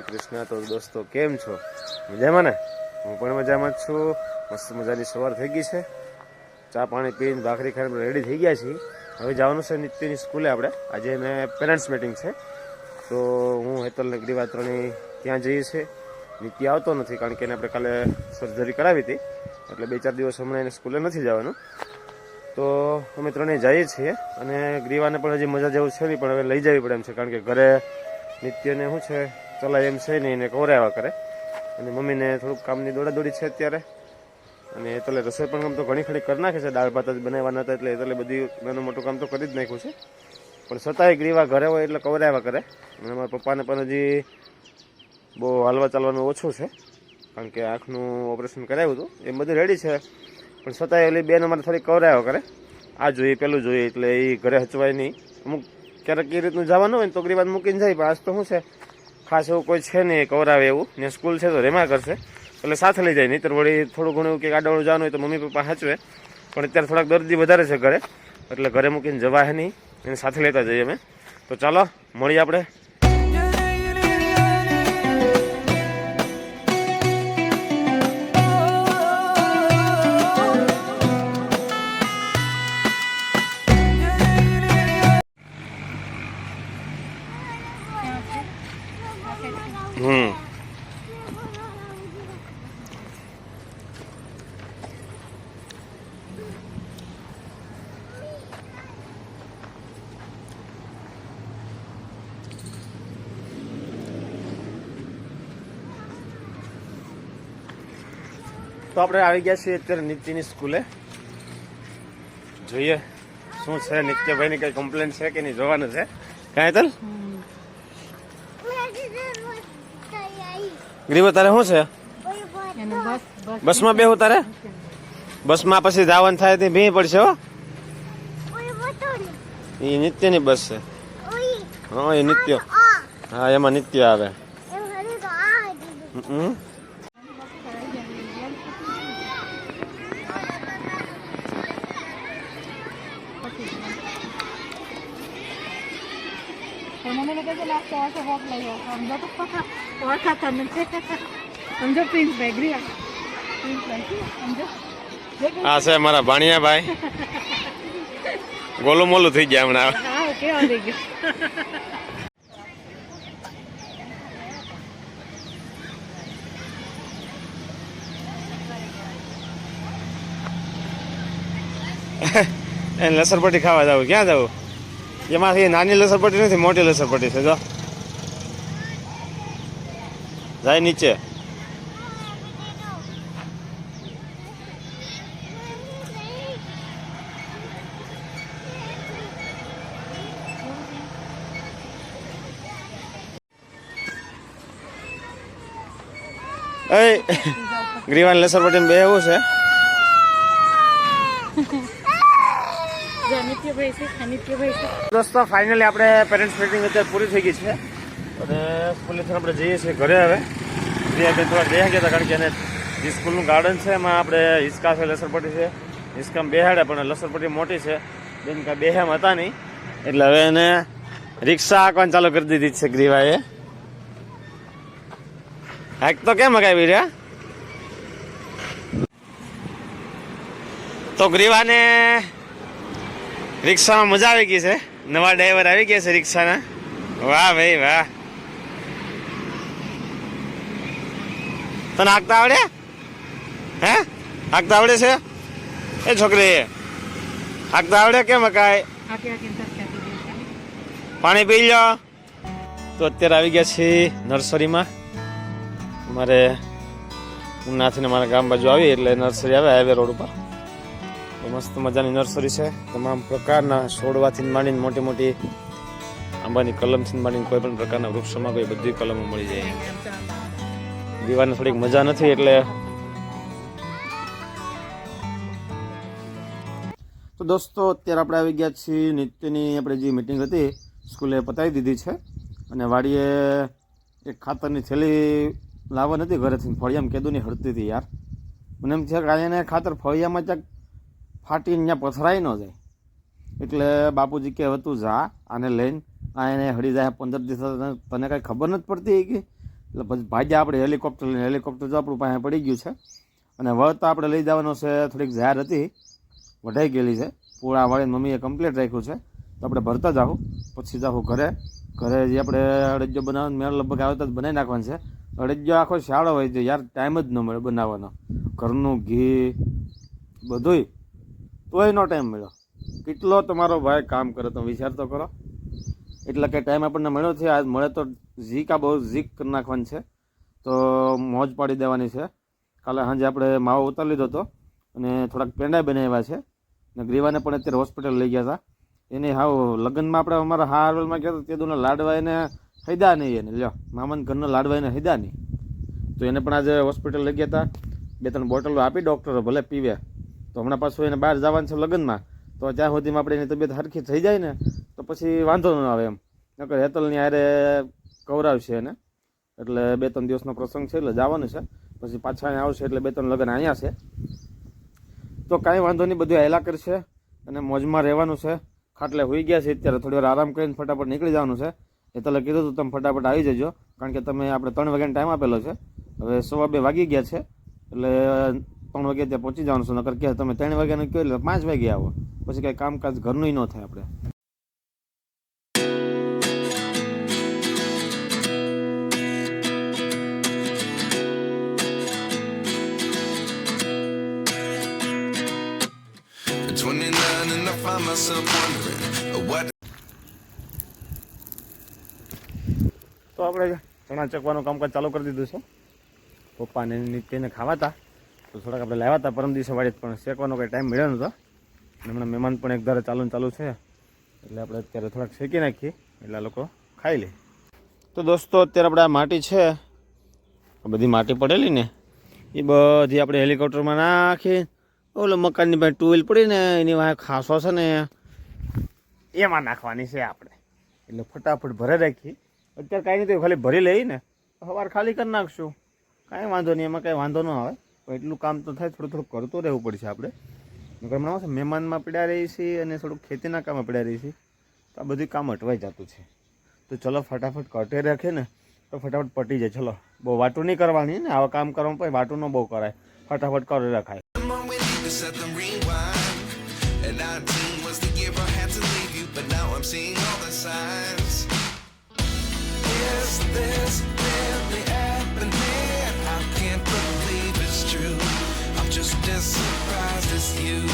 કૃષ્ણ. તો દોસ્તો, કેમ છો? મજામાં ને? હું પણ મજામાં જ છું. મસ્ત મજાની સવાર થઈ ગઈ છે. ચા પાણી પીને ભાખરી ખાઈને રેડી થઈ ગયા છીએ. હવે જવાનું છે નિત્યની સ્કૂલે આપણે. આજે મેં પેરેન્ટ્સ મિટિંગ છે. તો હું હેતલ નગરી ગ્રીવા ત્યાં જઈએ છીએ. નિત્ય આવતો નથી, કારણ કે એને આપણે કાલે સર્જરી કરાવી હતી. એટલે બે ચાર દિવસ હમણાં એને સ્કૂલે નથી જવાનું. તો અમે ત્રણેય જઈએ છીએ અને ગ્રીવાને પણ હજી મજા જેવું છે નહીં, પણ હવે લઈ જવી પડે એમ છે, કારણ કે ઘરે નિત્યને શું છે, ચલાય એમ છે નહીં, એને કવરાવ્યા કરે. અને મમ્મીને થોડુંક કામની દોડાદોડી છે અત્યારે. અને એ તલે રસોઈ પણ કામ તો ઘણી ખરી કરી નાખે છે, દાળ ભાત જ બનાવવાના હતા એટલે એટલે બધી નાનું મોટું કામ તો કરી જ નાખ્યું છે. પણ છતાંય ગ્રીવા ઘરે હોય એટલે કવરાવ્યા કરે. અને મારા પપ્પાને પણ હજી બહુ હાલવા ચાલવાનું ઓછું છે, કારણ કે આંખનું ઓપરેશન કરાવ્યું હતું. એ બધું રેડી છે. પણ છતાંય ઓલી બેન અમારે થોડી કવરાવ્યા કરે. આ જોઈએ, પેલું જોઈએ, એટલે એ ઘરે હચવાય નહીં. અમુક ક્યારેક એ રીતનું જવાનું હોય ને, તો ગ્રીવાદ મૂકીને જાય, પણ આજ તો શું છે? ખાસ એવું કોઈ છે નહીં કવરાવે એવું. ને સ્કૂલ છે તો રેમા કરશે. એટલે સાથે લઈ જાય, નહીંતર વળી થોડું ઘણું એવું કે આડાવડું જવાનું હોય તો મમ્મી પપ્પા સાચવે પણ અત્યારે થોડાક દર્દી વધારે છે ઘરે. એટલે ઘરે મૂકીને જવાય નહીં. એને સાથે લેતા જઈએ અમે. તો ચાલો, મળીએ આપણે. તો આપણે આવી ગયા છીએ અત્યારે નિત્યની સ્કૂલે. જોઈએ શું છે નિત્યભાઈની કઈ કમ્પ્લેન છે કે નહીં જોવાનું છે? કાંઈ તલ? ગ્રીવો તારે શું છે? બસમાં બેહું તારે? બસમાં પછી ધાવન થાય તે ભી પડશે હો. એ નિત્યની બસ છે. હા એ નિત્ય. હા એમાં નિત્ય આવે. હમ. પણ મમ્મીને કહેજો ને આખો આખો વોક લઈ સમજો તો ઓળખાતા નથી સમજો આ છે મારા ભાણિયા ભાઈ ગોલું મોલું થઈ ગયા હમણાં. લસરપટ્ટી ખાવા જવું. ક્યાં જવું? એમાંથી નાની લસરપટ્ટી નથી, મોટી લસરપટ્ટી છે, જો. જાય નીચે. એ ગ્રીવાન લસરપટ્ટી બે એવું છે. દોસ્તો ફાઇનલી આપણે પેરેન્ટ્સ મીટિંગ અત્યારે પૂરી થઈ ગઈ છે. અને સ્કૂલેથી આપણે જઈએ છીએ ઘરે હવે. બે બે થોડા બે ગયા કારણ કે એને જે સ્કૂલનું ગાર્ડન છે એમાં આપણે હિસકા છે, લસરપટ્ટી છે. હિસકામાં બેહાડે પણ લસરપટ્ટી મોટી છે. બેન કાંઈ બેહામ હતા નહીં. એટલે હવે એને રિક્ષા હાંકવાનું ચાલુ કરી દીધી છે ગ્રીવાએ. હાક તો કેમ હકાવી રહ્યા? તો ગ્રીવાને રિક્ષામાં મજા આવી ગઈ છે. નવા ડ્રાઈવર આવી ગયા છે રિક્ષાના. વાહ ભાઈ વાહ. તને હાંકતા આવડે? હે? હાંકતા આવડે છે? એ છોકરી હાંકતા આવડે કેમ છે. પાણી પી લો તો અત્યારે આવી ગયા છીએ નર્સરીમાં. મારે હું ને મારા ગામ બાજુ આવી એટલે નર્સરી આવે હાઈવે રોડ ઉપર. મસ્ત મજાની નર્સરી છે. તમામ પ્રકારના છોડવાથી માંડીને મોટી મોટી આંબાની કલમથી માંડીને કોઈ પણ પ્રકારના વૃક્ષોમાં કોઈ બધી કલમો મળી જાય. દીવાને થોડીક મજા નથી એટલે તો દોસ્તો, અત્યારે આપણે આવી ગયા છીએ નિત્યની આપણે જે મિટિંગ હતી, સ્કૂલે પતાવી દીધી છે. અને વાડીએ એક ખાતરની થેલી લાવવા નથી ઘરેથી ફળિયામાં કેદુની હડતી હતી યાર. મને એમ છે કે અહીંયા ખાતર ફળિયામાં ક્યાંક ફાટીને ત્યાં પથરાઈ ન જાય. એટલે બાપુજી કે, હવે જા, આને લઈને. આ એને હળી જાય પંદર દિવસ તને કાંઈ ખબર નથી પડતી કે એટલે પછી ભાગ્યા આપણે હેલિકોપ્ટર લઈને હેલિકોપ્ટર તો આપણું પાસે પડી ગયું છે. અને વળતા આપણે લઈ જવાનો છે, થોડીક જાહેર હતી, વઢાઈ ગયેલી છે. પૂળા વાળી મમ્મીએ કમ્પ્લીટ રાખ્યું છે. તો આપણે ભરતા જાઉં પછી જાઉં ઘરે. ઘરે જે આપણે અડજ્જો બનાવવાનો, મેળ લગભગ આવે તો જ બનાવી નાખવાનું છે. અડજ્જો આખો શાળો હોય છે, યાર ટાઈમ જ ન મળે બનાવવાનો. ઘરનું ઘી, બધુંય. તોય નો ટાઈમ મળ્યો. કેટલો તમારો ભાઈ કામ કરે તમે વિચાર તો કરો. એટલે કે ટાઈમ આપણને મળ્યો છે. આજ મળે તો ઝીક બહુ ઝીક કરી નાખવાની છે. તો મોજ પાડી દેવાની છે. કાલે સાંજે આપણે માવો ઉતારી લીધો હતો અને થોડાક પેંડા બનાવ્યા છે. ને ગ્રીવાને પણ અત્યારે હોસ્પિટલ લઈ ગયા હતા. એને હાવ લગ્નમાં આપણે અમારા હારવેલમાં ગયા તે દોને લાડવા એને હૈદા નહીં એને. લ્યો, મામાને ઘરના લાડવા એને હૈદા નહીં. તો એને પણ આજે હોસ્પિટલ લઈ ગયા હતા. બે ત્રણ બોટલો આપી ડૉક્ટરો ભલે પીવે. તો હમણાં પાછું એને બહાર જવાનું છે લગ્નમાં. તો જ્યાં સુધીમાં આપણે એની તબિયત સરખી થઈ જાય ને પછી વાંધો ન આવે એમ. નકર હેતલની આરે કવરાવશે એને. એટલે બે ત્રણ દિવસનો પ્રસંગ છે, એટલે જવાનું છે. પછી પાછા અહીંયા આવશે એટલે બે ત્રણ લગ્ન અહીંયા છે. તો કાંઈ વાંધો નહીં, બધું હેલા કરશે અને મોજમાં રહેવાનું છે. ખાટલે હોઈ ગયા છે, અત્યારે થોડી વાર આરામ કરીને ફટાફટ નીકળી જવાનું છે. હેતલે કીધું હતું તમે ફટાફટ આવી જજો. કારણ કે તમે આપણે ત્રણ વાગ્યાનો ટાઈમ આપેલો છે. હવે સવા બે વાગી ગયા છે. એટલે ત્રણ વાગે ત્યાં પહોંચી જવાનું છે. નકર કે તમે ત્રણ વાગ્યાનું કહો એટલે પાંચ વાગે આવો. પછી કાંઈ કામકાજ ઘરનું ન થાય આપણે. Myself wondering what તો આપણે ચણા ચકવાનું કામકાજ ચાલુ કરી દીધું છે. પપ્પાને નિત્યને ખાવાતા. તો થોડાક આપણે લાવ્યા હતા, પરમ દિવસે વાળી પણ શેકવાનો કંઈ ટાઈમ મળ્યો નહોતો. અને હમણાં મહેમાન પણ એક ધારે ચાલુ ચાલુ છે. એટલે આપણે અત્યારે થોડાક શેકી નાખીએ. એટલે લોકો ખાઈ લે. તો દોસ્તો, અત્યારે આપણે આ માટી છે. આ બધી માટી પડેલી ને. એ બધી આપણે હેલિકોપ્ટરમાં નાખી. ઓલો મકાનની પાસે ટુ પડી ને એની વાંહે ખાસો છે ને. એમાં નાખવાની છે આપણે. એટલે ફટાફટ ભરે રાખી. અત્યારે કાંઈ નહીં તો ખાલી ભરી લઈ ને સવાર ખાલી કરી નાખશું. કાંઈ વાંધો નહીં, એમાં કાંઈ વાંધો ન આવે. પણ એટલું કામ તો થાય, થોડું થોડું કરતું રહેવું પડશે આપણે. હમણાં છે, મહેમાનમાં પડ્યા રહી છીએ અને થોડુંક ખેતીના કામે પડ્યા રહી છીએ તો આ બધું કામ અટવાઈ જતું છે. તો ચલો ફટાફટ કટે રાખે ને, તો ફટાફટ પટી જાય. ચલો, બહુ વાટું નહીં કરવાની ને, આવા કામ કરવામાં પછી વાટું ન બહુ કરાય. ફટાફટ કરી રખાય. Set them rewind. And 19 was the year I had to leave you, but now I'm seeing all the signs. Is this really happening? I can't believe it's true. I'm just as surprised as you.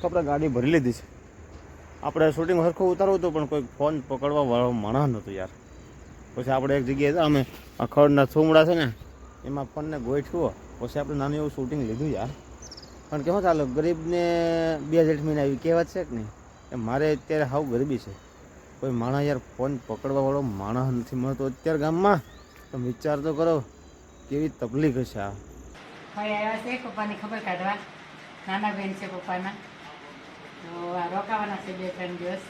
તો આપણે ગાડી ભરી લીધી છે આપણે shooting સરખું ઉતારવું હતું પણ કોઈ ફોન પકડવા વાળો માણસ નહોતો યાર પછી આપણે એક જગ્યાએ અમે આ ખડના થુમડા છે ને એમાં ફોનને ગોઠવો પછી આપણે નાનું એવું શૂટિંગ લીધું યાર. પણ કેવો ચાલો, ગરીબને બે હજાર મહિના આવી કહેવત છે કે નહીં? એ મારે અત્યારે હાવ ગરીબી છે. કોઈ માણસ યાર ફોન પકડવાવાળો માણસ નથી મળતો અત્યારે ગામમાં. તમે વિચાર તો કરો, કેવી તકલીફ હશે આ. ભાઈ આવ્યા છે પપ્પાની ખબર કાઢવા. નાના બેન છે પપ્પાના. તો આ રોકાવાના છે બે ત્રણ દિવસ.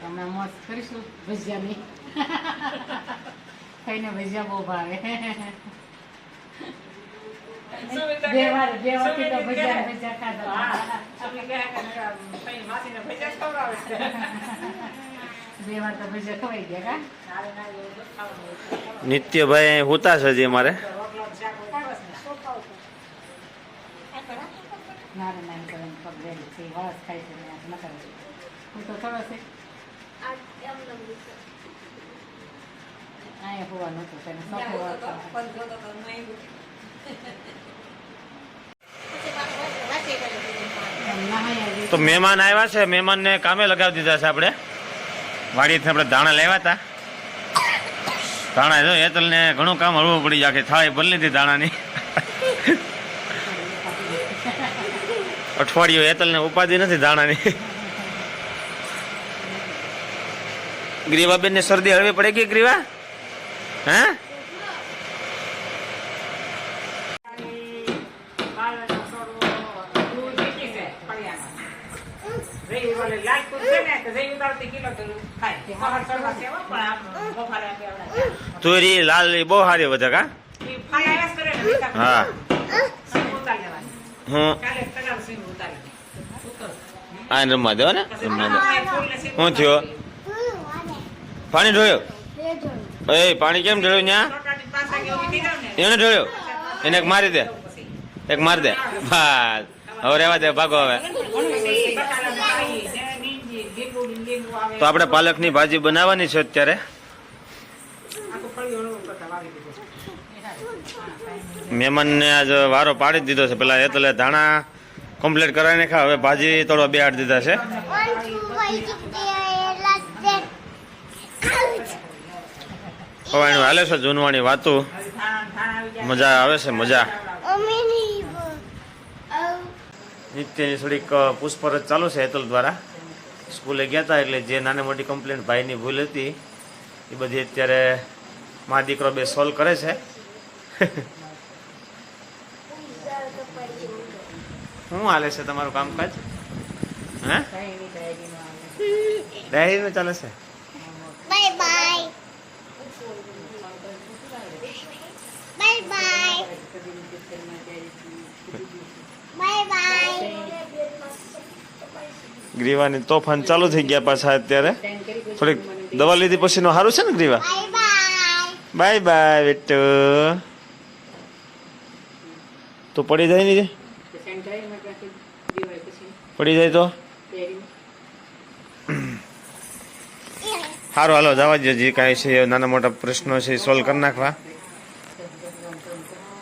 તો મોજ કરીશું ભજીયાની. ખાઈને ભજીયા બહુ ભાવે. બે વાર બે વખત તો ભજીયા ભજીયા ખાધા. બે વાર તો ભજીયા ખવાઈ ગયા કા? નિત્યભાઈ હોતા છે જે મારે નારે પગ છે વરસ છે છે હું તો થોડો છે અહીંયા હોવા નહોતું તેને સફો તો મહેમાન આવ્યા છે મહેમાનને કામે લગાવી દીધા છે આપણે. વાડીથી આપણે દાણા લેવા હતા. દાણા જો હેતલને ઘણું કામ હળવું પડી જાય થાળી ભરી લીધી દાણાની અઠવાડિયું હેતલને ઉપાધિ નથી દાણાની ગ્રીવાબેનને શરદી હળવી પડે કે ગ્રીવા? હે? તુરી લાલ બહુ સારી વધે કા હા. હું? આ રમવા દો ને રમવા દો. શું થયો? પાણી ઢોળ્યો એ, પાણી કેમ ઢળ્યું ત્યાં એને ઢળ્યું. એને એક મારી દે. એક મારી દે. બસ. હવે રેવા દે, ભાગો હવે. તો આપણે પાલકની ભાજી બનાવવાની છે અત્યારે. મહેમાનને આજ વારો પાડી દીધો છે. પેલા એ તો ધાણા કમ્પ્લીટ કરાવી નાખ્યા હવે ભાજી તોડવા બે આઠ દીધા છે. એનું હાલે છે જૂનવાણી વાતું. મજા આવે છે, મજા. નિત્યની થોડીક પૂછપરછ ચાલુ છે હેતલ દ્વારા. સ્કૂલે ગયા હતા એટલે જે નાની મોટી કમ્પ્લેન્ટ ભાઈની ભૂલ હતી, એ બધી અત્યારે મા દીકરો બે સોલ્વ કરે છે. શું હાલે છે તમારું કામકાજ? હા? ડાયરીનું ચાલે છે? ગ્રીવાની તોફાન ચાલુ થઈ ગયા પાછા અત્યારે. થોડીક દવા લીધી પછીનું સારું છે ને ગ્રીવા. Bye bye. બેટુ તો પડી જાય નહીં પડી જાય તો? સારું હાલો જવા દો જે કાંઈ છે નાના મોટા પ્રશ્નો છે સોલ્વ કરી નાખવા.